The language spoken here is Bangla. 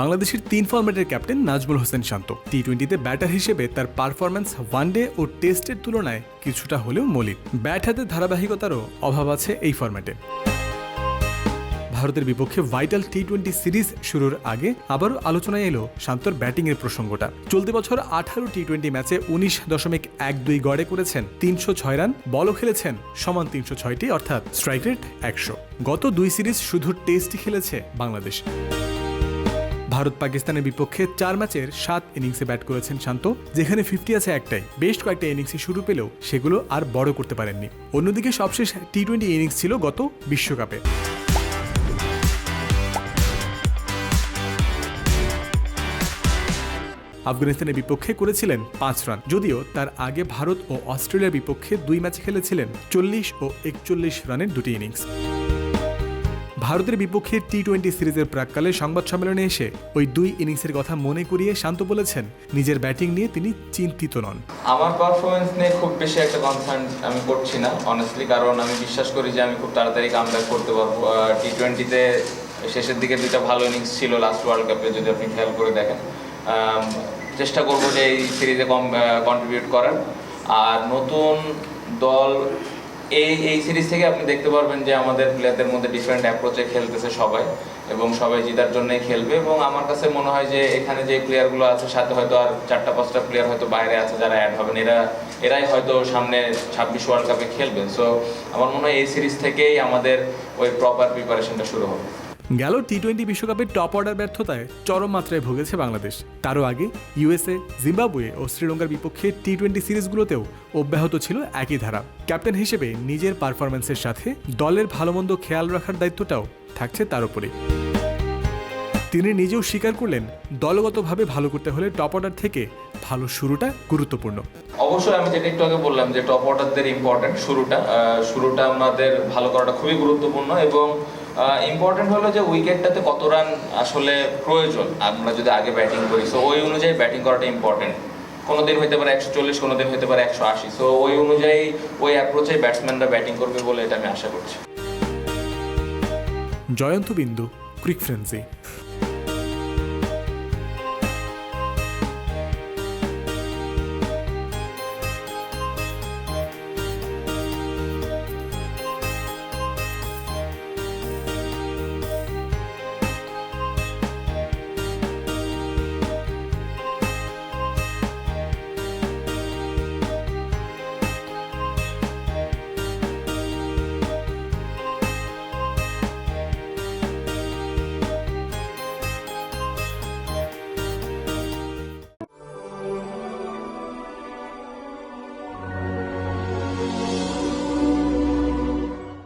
বাংলাদেশের তিন ফরম্যাটের ক্যাপ্টেন নাজমুল হোসেন শান্ত। টি টোয়েন্টিতে ব্যাটার হিসেবে তার পারফরম্যান্স ওয়ানডে ও টেস্টের তুলনায় কিছুটা হলেও মলিন। ব্যাট হাতে ধারাবাহিকতারও অভাব আছে এই ফরম্যাটে ভারতের বিপক্ষে ভাইটাল টি টোয়েন্টি সিরিজ শুরুর আগে আবারও আলোচনায় এলো শান্তর ব্যাটিংয়ের প্রসঙ্গটা। চলতি বছর আঠারো টি টোয়েন্টি ম্যাচে উনিশ দশমিক এক দুই গড়ে করেছেন তিনশো ছয় রান, বলও খেলেছেন সমান তিনশো ছয়টি, অর্থাৎ স্ট্রাইক রেট একশো। গত দুই সিরিজ শুধু টেস্টই খেলেছে বাংলাদেশ। ভারত পাকিস্তানের বিপক্ষে চার ম্যাচের সাত ইনিংসে ব্যাট করেছেন শান্ত, যেখানে ফিফটি আছে একটাই। বেশ কয়েকটা ইনিংসে শুরু পেলেও সেগুলো আর বড় করতে পারেননি। অন্যদিকে সবশেষ টি টোয়েন্টি ইনিংস ছিল গত বিশ্বকাপে। আফগানিস্তানের বিপক্ষে করেছিলেন পাঁচ রান, যদিও তার আগে ভারত ও অস্ট্রেলিয়ার বিপক্ষে দুই ম্যাচ খেলেছিলেন চল্লিশ ও একচল্লিশ রানের দুটি ইনিংস। ভারতের বিপক্ষে টি টোয়েন্টি সিরিজের প্রাককালে সংবাদ সম্মেলনে এসে ওই দুই ইনিংসের কথা মনে করিয়ে শান্ত বলেছেন। নিজের ব্যাটিং নিয়ে তিনি চিন্তিত নন। আমার পারফরমেন্স নিয়ে খুব বেশি একটা কনসার্ন আমি করছি না অনেস্টলি কারণ আমি বিশ্বাস করি যে আমি খুব তাড়াতাড়ি কাম করতে পারব। টি টোয়েন্টিতে শেষের দিকে দুইটা ভালো ইনিংস ছিল লাস্ট ওয়ার্ল্ড কাপে যদি আপনি খেয়াল করে দেখেন। চেষ্টা করব যে এই সিরিজে কম কন্ট্রিবিউট করার। আর নতুন দল এই এই সিরিজ থেকে আপনি দেখতে পারবেন যে আমাদের প্লেয়ারদের মধ্যে ডিফারেন্ট অ্যাপ্রোচে খেলতেছে সবাই এবং সবাই জিতার জন্যই খেলবে এবং আমার কাছে মনে হয় যে এখানে যে প্লেয়ারগুলো আছে, সাথে হয়তো আর চারটা, পাঁচটা প্লেয়ার হয়তো বাইরে আছে যারা অ্যাড হবেন। এরা, এরাই হয়তো সামনে ছাব্বিশ ওয়ার্ল্ড কাপে খেলবেন। সো আমার মনে হয় এই সিরিজ থেকেই আমাদের ওই প্রপার প্রিপারেশনটা শুরু হবে। গেল টি টোয়েন্টি বিশ্বকাপের টপ অর্ডার ব্যর্থতায় চরম মাত্রায় ভুগেছে বাংলাদেশ। তারও আগে ইউএসএ জিম্বাবুয়ে ও শ্রীলঙ্কার বিপক্ষে টি টোয়েন্টি সিরিজগুলোতেও অব্যাহত ছিল একই ধারা। ক্যাপ্টেন হিসেবে নিজের পারফরম্যান্সের সাথে দলের ভালোমন্দ খেয়াল রাখার দায়িত্বটাও থাকছে তার উপরে তিনি নিজেও স্বীকার করলেন, দলগতভাবে ভালো করতে হলে টপ অর্ডার থেকে ভালো শুরুটা গুরুত্বপূর্ণ। অবশ্যই আমি যেটা একটু আগে বললাম যে টপ অর্ডারদের ইম্পর্টেন্ট শুরুটা। শুরুটা আমাদের ভালো করাটা খুবই গুরুত্বপূর্ণ এবং ইম্পর্টেন্ট হলো যে উইকেটটাতে কত রান আসলে প্রয়োজন, আমরা যদি আগে ব্যাটিং করি। সো ওই অনুযায়ী ব্যাটিং করাটা ইম্পর্টেন্ট কোনো দিন হইতে পারে একশো চল্লিশ কোনো দিন হইতে পারে একশো আশি। সো ওই অনুযায়ী, ওই অ্যাপ্রোচে ব্যাটসম্যানরা ব্যাটিং করবে বলে এটা আমি আশা করছি। জয়ন্ত বিন্দু ক্রিক ফ্রেন্সি